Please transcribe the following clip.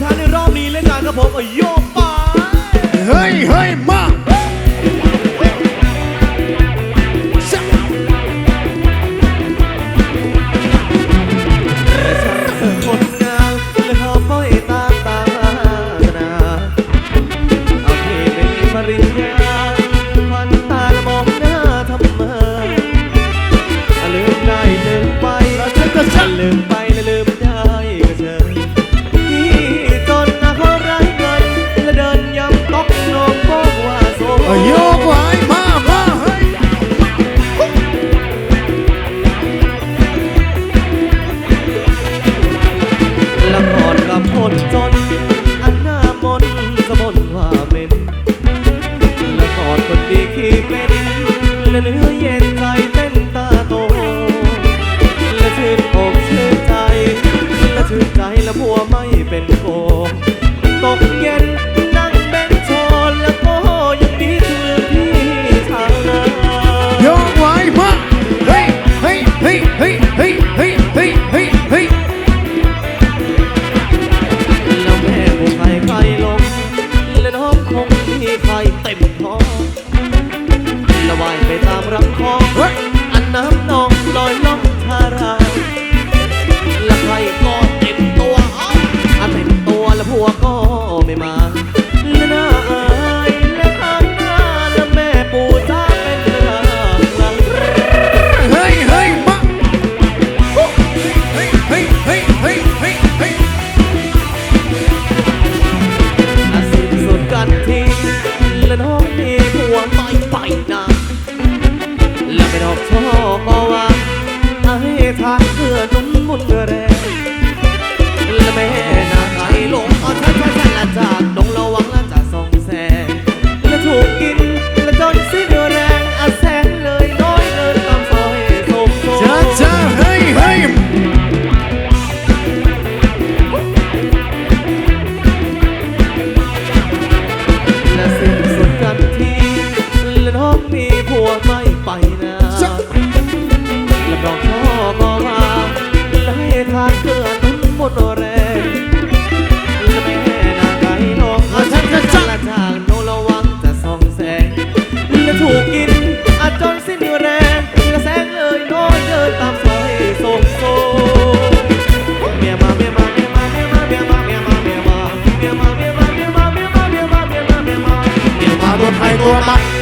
ชันในรอบนี้เลยกันครับผมเอาโยกไปเฮ้ยเฮ้ยมาชะแต่ฉันเป็นคนงามเลยขอปล่อยตามตามวาสนาเอาพี่ไม่มีป โยกไว้มามาเฮ้ยละครกับคนจน อันหน้ามนต์ก็บ่นว่าเหม็นละครคนดีขี้เป็นและเนื้อเย็นใจเต้นตาโตและชื่นอกชื่นใจและชื่นใจและผัวไม่เป็นโกง hey, hey, hey. อบดีผัวไม่ไปนะแล้วไปดอกชอบเอาว่าไอ้ทางเพื่อนุ่มมุนเร ไปนะลำดองพ่อก็ว่าได้ทานเกื้อหนุนหมดแรงแม่นาไก่นองอาชันชันชันละทางโนระวังจะส่องแสงและถูกกินอาจจนสิ้นแรงและแสงเอ่ยน้อยเดินตามสายส่งโซเมีเมียมาเมียมาเมียมาเมียมาเมียมาเมียมาเมียมาเมียมาเมียมาเมียมาเมียมาเมียมาเมียมาเมียมาตัวไทยตัวมา